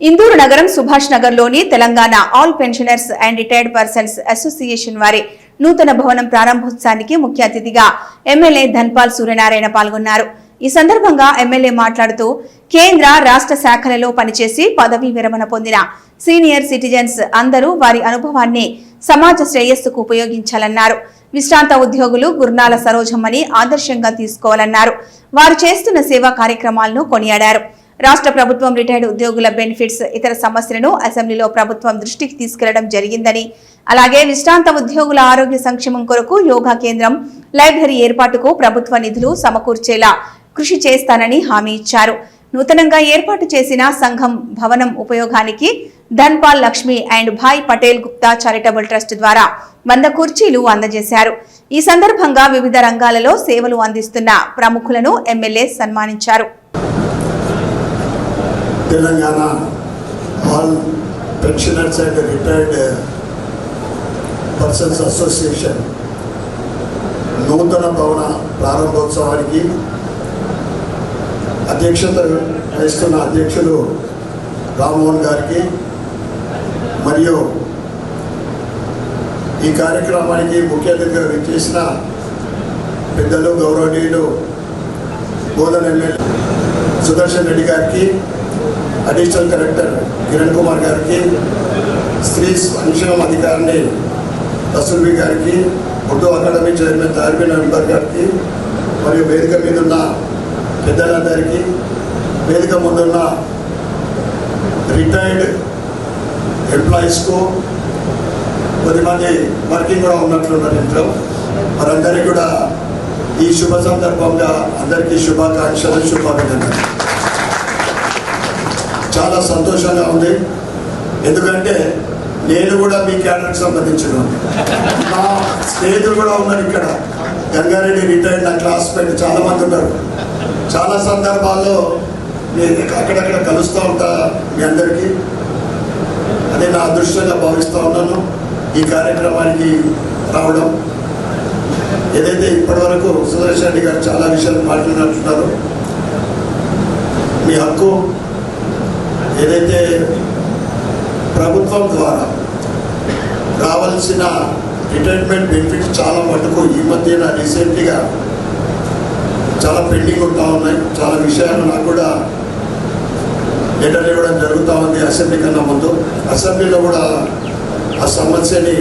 ఇందూరు నగరం సుభాష్ నగర్లోని Telangana all pensioners and retired persons association వారి నూతన భవనం ప్రారంభోత్సవానికి ముఖ్య అతిథిగా ఎమ్మెల్యే ధన్పాల్ సూర్యనారాయణ పాల్గొన్నారు. ఈ సందర్భంగా ఎమ్మెల్యే మాట్లాడుతూ కేంద్ర రాష్ట్ర శాఖలలో పనిచేసి పదవీ విరమణ పొందిన సీనియర్ సిటిజన్స్ అందరూ వారి అనుభవాన్ని సమాజ శ్రేయస్సుకు ఉపయోగించాలన్నారు. విశ్రాంత ఉద్యోగులు గుర్నాల సరోజమ్మని ఆదర్శంగా తీసుకోవాలన్నారు. వారు చేస్తున్న సేవా కార్యక్రమాలను కొనియాడారు. రాష్ట్ర ప్రభుత్వం రిటైర్డ్ ఉద్యోగుల బెనిఫిట్స్ ఇతర సమస్యలను అసెంబ్లీలో ప్రభుత్వం దృష్టికి తీసుకెళ్ళడం జరిగిందని. అలాగే విశ్రాంత ఉద్యోగుల ఆరోగ్య సంక్షేమం కొరకు యోగా కేంద్రం లైబ్రరీ ఏర్పాటుకు ప్రభుత్వ నిధులు సమకూర్చేలా కృషి చేస్తానని హామీ ఇచ్చారు. నూతనంగా ఏర్పాటు చేసిన సంఘం భవనం ఉపయోగానికి Dhanpal Lakshmi and Bhai Patel Gupta charitable trust ద్వారా వంద కుర్చీలు అందజేశారు. ఈ సందర్భంగా వివిధ రంగాలలో సేవలు అందిస్తున్న ప్రముఖులను ఎమ్మెల్యే సన్మానించారు. Telangana all pensioners and retired persons association నూతన భవన ప్రారంభోత్సవానికి అధ్యక్షత వహిస్తున్న అధ్యక్షులు రామ్మోహన్ గారికి మరియు ఈ కార్యక్రమానికి ముఖ్య అతిథిగా విచ్చేసిన పెద్దలు గౌరవనీయులు బోధన ఎమ్మెల్యే సుదర్శన్ రెడ్డి గారికి అడిషనల్ కలెక్టర్ కిరణ్ కుమార్ గారికి స్త్రీ సంక్షేమ అధికారిని రసూల్బీ గారికి ఉర్దూ అకాడమీ చైర్మన్ తార్బిన్ అంబర్ గారికి మరియు వేదిక మీద ఉన్న పెద్దలందరికీ వేదిక ముందున్న రిటైర్డ్ ఎంప్లాయీస్కు కొద్దిమంది వర్కింగ్ కూడా ఉన్నట్లున్నారు ఇంట్లో. వారందరికీ కూడా ఈ శుభ సందర్భంగా అందరికీ శుభాకాంక్షలు శుభాభినందనలు. చాలా సంతోషంగా ఉంది. ఎందుకంటే నేను కూడా మీ క్యాడర్కి సంబంధించిన నా స్నేహితులు కూడా ఉన్నారు ఇక్కడ. గంగారెడ్డి రిటైర్డ్ నా క్లాస్మేట్. చాలా మంది ఉన్నారు. చాలా సందర్భాల్లో నేను అక్కడక్కడ కలుస్తూ ఉంటా మీ అందరికీ. అదే నా అదృష్టంగా భావిస్తూ ఉన్నాను. ఈ కార్యక్రమానికి రావడం. ఏదైతే ఇప్పటివరకు సుదర్శన్ రెడ్డి గారు చాలా విషయాలు మాట్లాడుతున్నారు. మీ హక్కు ఏదైతే ప్రభుత్వం ద్వారా రావాల్సిన రిటైర్మెంట్ బెనిఫిట్స్ చాలా మటుకు ఈ మధ్యన రీసెంట్గా చాలా పెండింగ్ ఉంటా ఉన్నాయి. చాలా విషయాలు నాకు కూడా లెటర్ ఇవ్వడం జరుగుతూ ఉంది అసెంబ్లీ కన్నా ముందు. అసెంబ్లీలో కూడా ఆ సమస్యని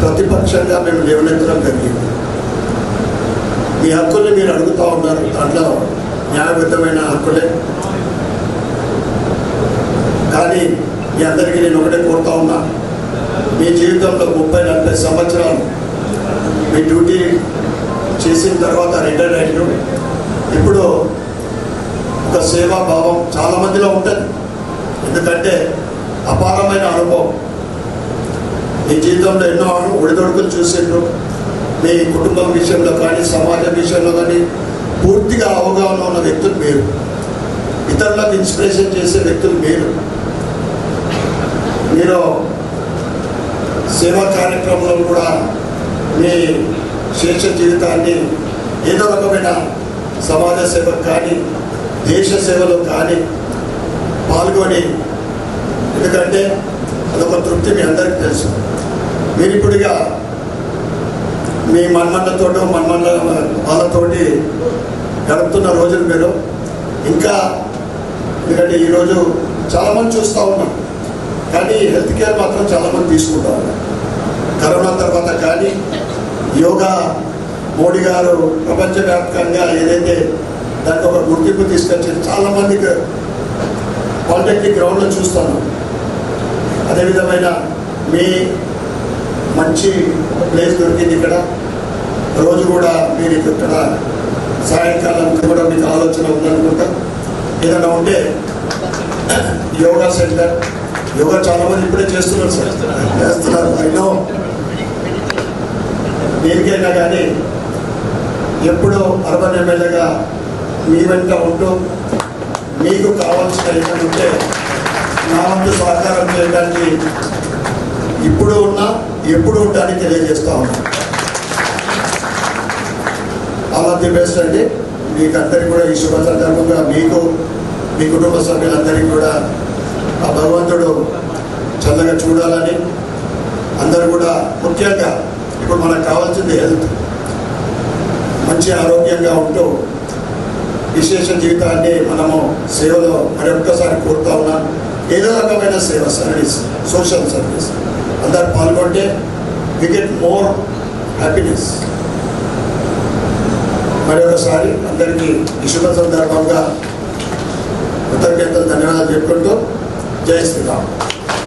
ప్రతిపక్షంగా మేము లేవనెత్తడం జరిగింది. మీ హక్కుల్ని మీరు అడుగుతూ ఉన్నారు. దాంట్లో న్యాయబద్ధమైన హక్కులే కానీ మీ అందరికీ నేను ఒకటే కోరుతా ఉన్నా. మీ జీవితంలో ముప్పై నలభై సంవత్సరాలు మీ డ్యూటీ చేసిన తర్వాత రిటైర్ అయ్యారు ఇప్పుడు ఒక సేవాభావం చాలా మందిలో ఉంటుంది. ఎందుకంటే అపారమైన అనుభవం. మీ జీవితంలో ఎన్నో ఒడిదొడుకులు చూసిండ్రు. మీ కుటుంబం విషయంలో కానీ సమాజం విషయంలో కానీ పూర్తిగా అవగాహన ఉన్న వ్యక్తులు మీరు. ఇతరులకు ఇన్స్పిరేషన్ చేసే వ్యక్తులు మీరు. మీరు సేవా కార్యక్రమంలో కూడా మీ శేష జీవితాన్ని ఏదో రకమైన సమాజ సేవకు కానీ దేశ సేవలో కానీ పాల్గొని ఎందుకంటే అదొక తృప్తి మీ అందరికీ తెలుసు. మీరు ఇప్పుడుగా మీ మన్మన్నతోటో మన్మన్న వాళ్ళతోటి గడుపుతున్న రోజులు మీరు. ఇంకా ఎందుకంటే ఈరోజు చాలామంది చూస్తూ ఉన్నాం. కానీ హెల్త్ కేర్ మాత్రం చాలామంది తీసుకుంటా కరోనా తర్వాత కానీ యోగా మోడీ గారు ప్రపంచవ్యాప్తంగా ఏదైతే దానికి ఒక గుర్తింపు తీసుకొచ్చి చాలా మందికి పాలిటెక్నిక్ గ్రౌండ్లో చూస్తాను అదే విధమైన మీ మంచి ప్లేస్ దొరికింది ఇక్కడ. రోజు కూడా మీరు ఇక్కడ సాయంకాలం కూడా మీకు ఆలోచన ఉందనుకుంటా. ఏదైనా ఉంటే యోగా సెంటర్ యోగా చాలా మంది ఇప్పుడే చేస్తున్నారు సార్. చేస్తున్నారు అయినో దేనికైనా కానీ ఎప్పుడో అర్బన్ ఎమ్మెల్యేగా మీ వెంట ఉంటూ మీకు కావాల్సిన ఉంటే నా వంతు సహకారం చేయడానికి ఇప్పుడు ఉన్నా ఎప్పుడు ఉండడానికి తెలియజేస్తా ఉన్నా ఆల్ ఆఫ్ ది బెస్ట్ అండి. మీకు అందరికీ కూడా ఈ శుభ సందర్భంగా మీకు మీ కుటుంబ సభ్యులందరికీ కూడా ఆ భగవంతుడు చల్లగా చూడాలని అందరూ కూడా ముఖ్యంగా ఇప్పుడు మనకు కావాల్సింది హెల్త్ మంచి ఆరోగ్యంగా ఉంటూ విశేష జీవితాన్ని మనము సేవలో మరొక్కసారి కోరుతా ఉన్నాం. ఏదో రకమైన సేవ సర్వీస్ సోషల్ సర్వీస్ అందరు పాల్గొంటే వి గెట్ మోర్ హ్యాపీనెస్ మరొకసారి అందరికీ ఈ శుభ సందర్భంగా కృతజ్ఞతలు ధన్యవాదాలు చెప్పుకుంటూ 坚持吧